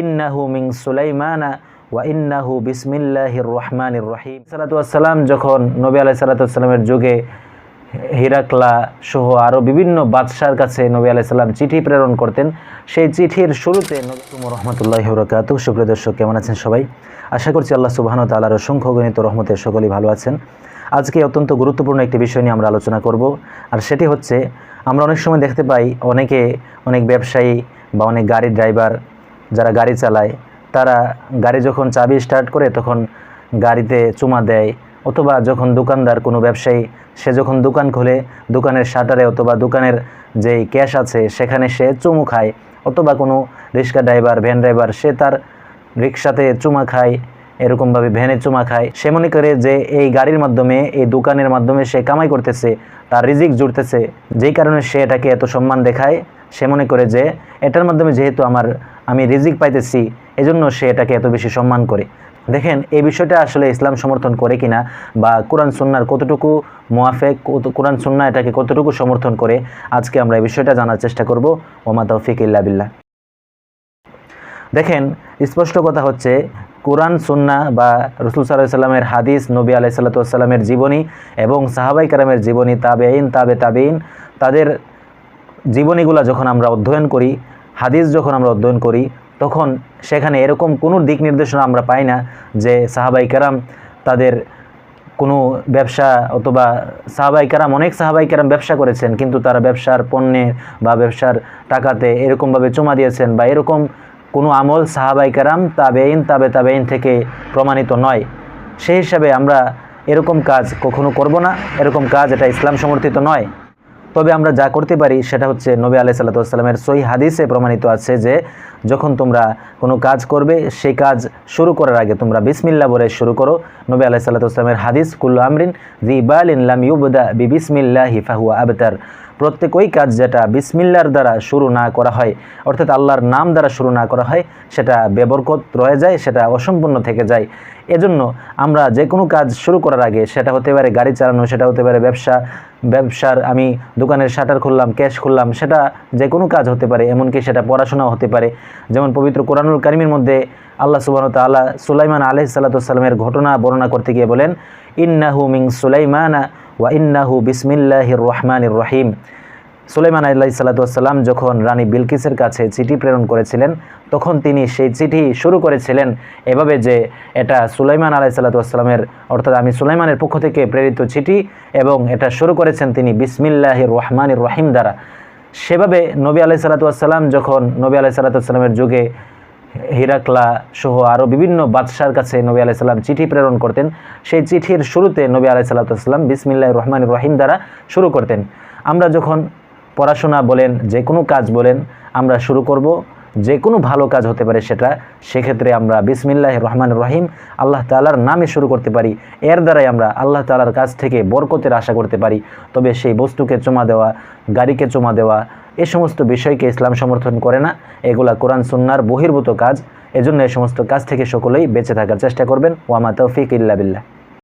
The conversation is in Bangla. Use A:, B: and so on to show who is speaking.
A: ইন্নাহু মিং সুলাইমানা ওয়া ইন্নাহু বিসমিল্লাহির রহমানির রহিম। সালাতাম যখন নবী আলাহ সাল্লাতামের যুগে হিরাকলা সহ আরও বিভিন্ন বাদশার কাছে নবী আলাইসাল্লাম চিঠি প্রেরণ করতেন, সেই চিঠির শুরুতে নবীম রহমতুল্লাহ বরকাত সুপ্রিয় দর্শক, কেমন আছেন সবাই? আশা করছি আল্লাহ সুবাহন তালার অসংখ্য গণিত রহমতে সকলেই ভালো আছেন। আজকে অত্যন্ত গুরুত্বপূর্ণ একটি বিষয় নিয়ে আমরা আলোচনা করব, আর সেটি হচ্ছে আমরা অনেক সময় দেখতে পাই অনেকে অনেক ব্যবসায়ী বা অনেক গাড়ির ড্রাইভার যারা গাড়ি চালায়, তারা গাড়ি যখন চাবি স্টার্ট করে তখন গাড়িতে চুমা দেয় অথবা যখন দোকানদার কোনো ব্যবসায়ী, সে যখন দোকান খোলে, দোকানের শাটারে অথবা দোকানের যেই ক্যাশ আছে সেখানে সে চুমু খায় অথবা কোনো রিক্সা ড্রাইভার ভ্যান ড্রাইভার সে তার রিক্সাতে চুমা খায়, এরকমভাবে ভ্যানে চুমা খায়। সে মনে করে যে এই গাড়ির মাধ্যমে, এই দোকানের মাধ্যমে সে কামাই করতেছে, তার রিজিক জুড়তেছে, যেই কারণে সে এটাকে এত সম্মান দেখায়। সে মনে করে যে এটার মাধ্যমে যেহেতু আমার, আমি রিজিক পাইতেছি, এজন্য সে এটাকে এত বেশি সম্মান করে। দেখেন, এই বিষয়টা আসলে ইসলাম সমর্থন করে কিনা বা কোরআন সুন্নার কতটুকু মোয়াফেক কোরআন সুন্না এটাকে কতটুকু সমর্থন করে, আজকে আমরা এই বিষয়টা জানার চেষ্টা করব। ওমা তৌফিক ইল্লা বিল্লাহ। দেখেন, স্পষ্ট কথা হচ্ছে, কোরআন সুন্না বা রসুল সাল্লাহ সাল্লামের হাদিস, নবী আলাই সাল্লাতামের জীবনী এবং সাহাবাই কারামের জীবনী তাবেইন তাবে তাবেইন তাদের জীবনীগুলো যখন আমরা অধ্যয়ন করি, হাদিস যখন আমরা অধ্যয়ন করি, তখন সেখানে এরকম কোনো দিক নির্দেশনা আমরা পাই না যে সাহাবাই কারাম তাদের কোনো ব্যবসা অথবা সাহাবাই কারাম, অনেক সাহাবাই কারাম ব্যবসা করেছেন, কিন্তু তারা ব্যবসার পণ্যে বা ব্যবসার টাকাতে এরকমভাবে চুমা দিয়েছেন বা এরকম কোনো আমল সাহাবাই কারাম তাবেইন তাবে তাবেইন থেকে প্রমাণিত নয়। সেই হিসাবে আমরা এরকম কাজ কখনো করব না, এরকম কাজ এটা ইসলাম সমর্থিত নয়। তবে আমরা যা করতে পারি সেটা হচ্ছে নবী আলাই সাল্লাতামের সই হাদিসে প্রমাণিত আছে যে যখন তোমরা কোনো কাজ করবে, সেই কাজ শুরু করার আগে তোমরা বিসমিল্লা বলে শুরু করো। নবী আলাই সাল্লাতামের হাদিস, কুল্লু আমরিন জি বালিন ইনলাম ইউবদা বি বিসমিল্লা হিফাহুয়া আবতার। প্রত্যেক ওই কাজ যেটা বিসমিল্লার দ্বারা শুরু না করা হয়, অর্থাৎ আল্লাহর নাম দ্বারা শুরু না করা হয়, সেটা বেবরকত রয়ে যায়, সেটা অসম্পূর্ণ থেকে যায়। এজন্য আমরা যে কোনো কাজ শুরু করার আগে, সেটা হতে পারে গাড়ি চালানো, সেটা হতে পারে ব্যবসা, ব্যবসার আমি দোকানের শাটার খুললাম, ক্যাশ খুললাম, সেটা যে কোনো কাজ হতে পারে, এমনকি সেটা পড়াশোনাও হতে পারে। যেমন পবিত্র কোরআনুল কারিমের মধ্যে আল্লাহ সুবাহ তাল্লাহ সুলাইমান আলহ সাল্লাতামের ঘটনা বর্ণনা করতে গিয়ে বলেন, ইন্নাহু মিং সুলাইমানা ওয়া ইন্নাহু বিসমিল্লাহির রহমানির রহিম। সুলাইমান আল্লাহ সাল্লাতাম যখন রানী বিলকিসের কাছে চিঠি প্রেরণ করেছিলেন, তখন তিনি সেই চিঠি শুরু করেছিলেন এভাবে যে এটা সুলাইমান আলাহ সাল্লাতামের অর্থাৎ আমি সুলাইমানের পক্ষ থেকে প্রেরিত চিঠি এবং এটা শুরু করেছেন তিনি বিসমিল্লাহির রহমানির রহিম দ্বারা। সেভাবে নবী আলাহ সাল্লাতাম যখন নবী আলাহ সাল্লাতামের যুগে হিরাকলা সহ আরও বিভিন্ন বাদশার কাছে নবী আলাহ সাল্লাম চিঠি প্রেরণ করতেন। সেই চিঠির শুরুতে নবী আলাহ সাল্লাতাম বিসমিল্লাহ রহমান রহিম দ্বারা শুরু করতেন। আমরা যখন পড়াশোনা বলেন, যে কোনো কাজ বলেন, আমরা শুরু করব। যে কোনো ভালো কাজ হতে পারে সেটা, সেক্ষেত্রে আমরা বিসমিল্লাহ রহমান রহিম আল্লাহ তালার নামে শুরু করতে পারি। এর দ্বারাই আমরা আল্লাহ তালার কাছ থেকে বরকতের আশা করতে পারি। তবে সেই বস্তুকে চমা দেওয়া, গাড়িকে চমা দেওয়া এ সমস্ত বিষয়কে ইসলাম সমর্থন করে না। এগুলা কোরআন, সুন্নার বহির্ভূত কাজ। এজন্য এ সমস্ত কাজ থেকে সকলেই বেঁচে থাকার চেষ্টা করবেন। ওয়ামা তৌফিক ইল্লা বিল্লাহ।